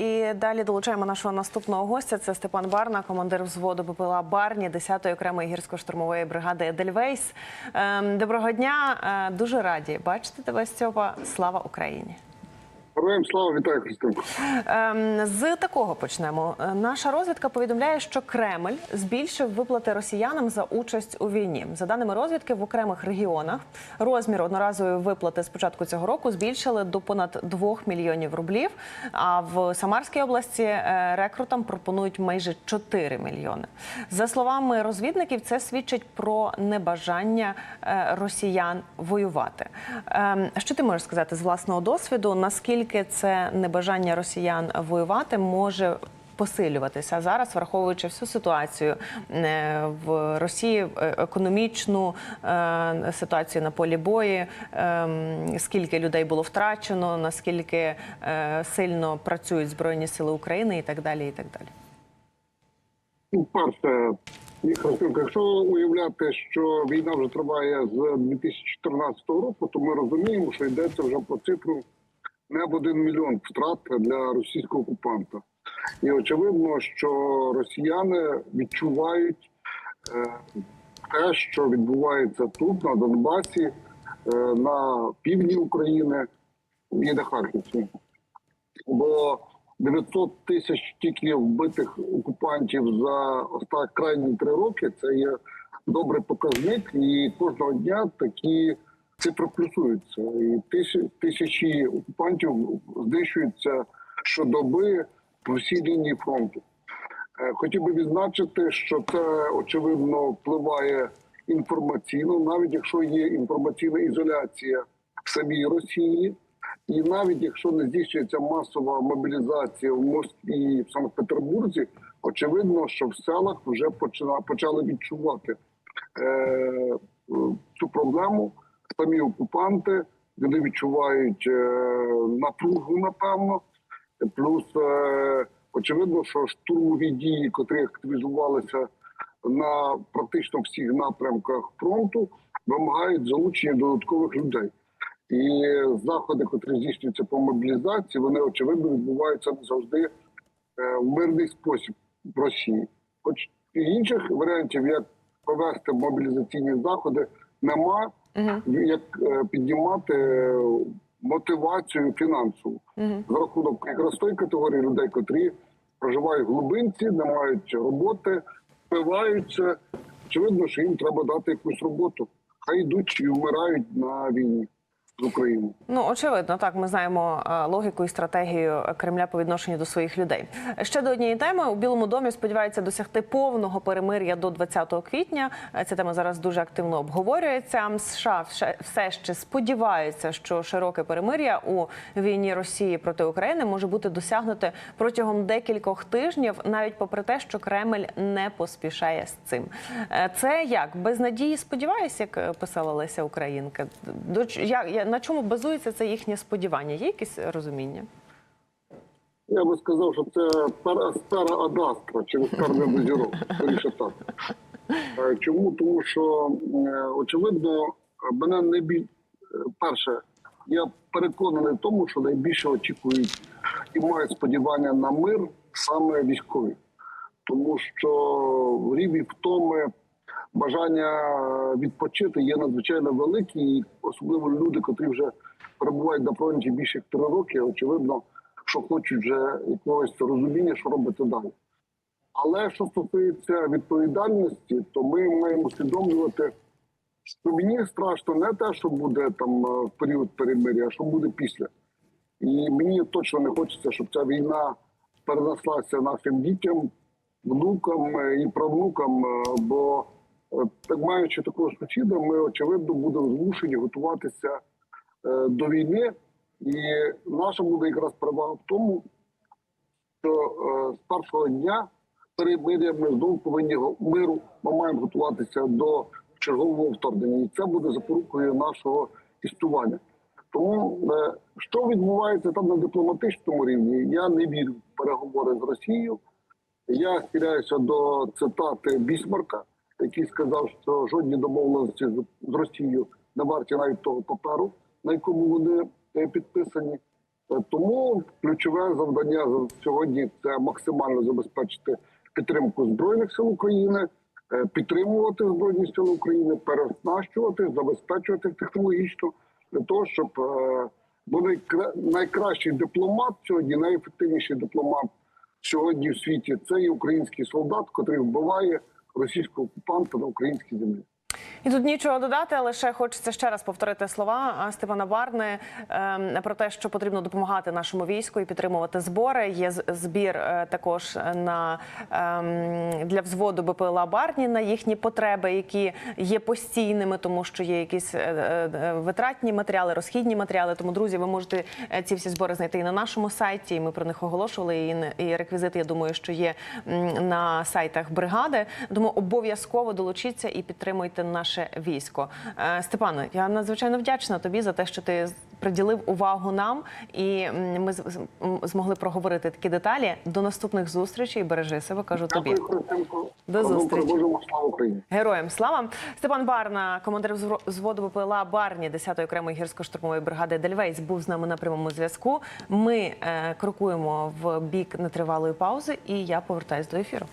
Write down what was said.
І далі долучаємо нашого наступного гостя. Це Степан Барна, командир взводу БПЛА Барні 10-ї окремої гірсько-штурмової бригади Едельвейс. Ем, Доброго дня. Е, Дуже раді бачити тебе, Стьопа. Слава Україні. Героям слава вітаю Христинко. Ем, З такого почнемо. Е, Наша розвідка повідомляє, що Кремль збільшив виплати росіянам за участь у війні. За даними розвідки, в окремих регіонах розмір одноразової виплати з початку цього року збільшили до понад 2 мільйонів рублів. А в Самарській області е, рекрутам пропонують майже 4 мільйони. За словами розвідників, це свідчить про небажання е, росіян воювати. Ем, Що ти можеш сказати з власного досвіду? Наскільки це небажання росіян воювати може посилюватися зараз, враховуючи всю ситуацію е, в Росії, е, економічну е, ситуацію на полі бої, скільки людей було втрачено, наскільки сильно працюють збройні сили України, і так далі, і так далі. Ну, перше, якщо уявляти, що війна вже триває з 2014 року, то ми розуміємо, що йдеться вже про цифру не в один мільйон втрат для російського окупанта. І очевидно, що росіяни відчувають е, те, що відбувається тут, на Донбасі, е, на півдні України і на Харківщині. Бо 900 тисяч тільки вбитих окупантів за останні крайні три роки це є добрий показник, і кожного дня такі цифри плюсуються. І тисячі, тисячі окупантів знищуються щодоби по всій лінії фронту. Е, Хотів би відзначити, що це очевидно впливає інформаційно, навіть якщо є інформаційна ізоляція в самій Росії, і навіть якщо не здійснюється масова мобілізація в Москві і в Санкт-Петербурзі, очевидно, що в селах вже почали відчувати е, е, цю проблему. Самі окупанти вони відчувають е, напругу, напевно. Плюс е, очевидно, що штурмові дії, котрі активізувалися на практично всіх напрямках фронту, вимагають залучення додаткових людей. І заходи, котрі здійснюються по мобілізації, вони очевидно відбуваються не завжди е, в мирний спосіб в Росії. Хоч і інших варіантів, як провести мобілізаційні заходи, нема як е, піднімати е, мотивацію фінансову за рахунок якраз тої категорії людей, котрі проживають в глибинці, не мають роботи, впиваються. Очевидно, що їм треба дати якусь роботу. Хай йдуть і вмирають на війні з Україною. Ну очевидно, так ми знаємо е, логіку і стратегію Кремля по відношенню до своїх людей. Ще до однієї теми у Білому домі сподіваються досягти повного перемир'я до 20 квітня. Е, Ця тема зараз дуже активно обговорюється. США все ще сподіваються, що широке перемир'я у війні Росії проти України може бути досягнуте протягом декількох тижнів, навіть попри те, що Кремль не поспішає з цим. Е, Це як без надії сподіваюся, як писала Леся Українка. До як я- на чому базується це їхнє сподівання? Є якесь розуміння? Я би сказав, що це пера Адастра через карне до зірок. Скоріше так. Е, Чому? Тому що е, очевидно, мене не е, перше, я переконаний в тому, що найбільше очікують і мають сподівання на мир саме військові, тому що рівень втоми, бажання відпочити є надзвичайно великі, і особливо люди, котрі вже перебувають на фронті більше як три роки, очевидно, що хочуть вже якогось розуміння, що робити далі. Але що стосується відповідальності, то ми маємо усвідомлювати, що мені страшно не те, що буде там е, в період перемир'я, а що буде після. І мені точно не хочеться, щоб ця війна перенеслася нашим дітям, внукам е, і правнукам. е, Бо е, маючи такого сусіда, ми очевидно будемо змушені готуватися е, до війни. І наша буде якраз перевага в тому, що е, з першого дня перемир'я ми знову повинні миру. Ми маємо готуватися до чергового вторгнення, і це буде запорукою нашого існування. Тому е, що відбувається там на дипломатичному рівні, я не вірю в переговори з Росією. Я схиляюся до цитати Бісмарка, який сказав, що жодні домовленості з- Росією не варті навіть того паперу, на якому вони е, підписані. Е, Тому ключове завдання сьогодні це максимально забезпечити підтримку збройних сил України, е, підтримувати збройні сили України, переоснащувати, забезпечувати технологічно для того, щоб бо найкращий дипломат сьогодні, найефективніший дипломат сьогодні в світі це є український солдат, який вбиває російського окупанта на українській землі. І тут нічого додати, лише хочеться ще раз повторити слова Степана Барни ем, про те, що потрібно допомагати нашому війську і підтримувати збори. Є збір е, також на ем, для взводу БПЛА Барні на їхні потреби, які є постійними, тому що є якісь е, е, витратні матеріали, розхідні матеріали. Тому, друзі, ви можете ці всі збори знайти і на нашому сайті. І ми про них оголошували. І, реквізити, я думаю, що є на сайтах бригади. Тому обов'язково долучіться і підтримуйте наше військо. Е, Степане, я надзвичайно вдячна тобі за те, що ти приділив увагу нам, і ми змогли проговорити такі деталі. До наступних зустрічей. Бережи себе, кажу тобі. До зустрічі. Героям слава Степан Барна, командир взводу БПЛА Барні 10-ї окремої гірсько-штурмової бригади Дельвейс, був з нами на прямому зв'язку. Ми е, крокуємо в бік нетривалої паузи, і я повертаюсь до ефіру.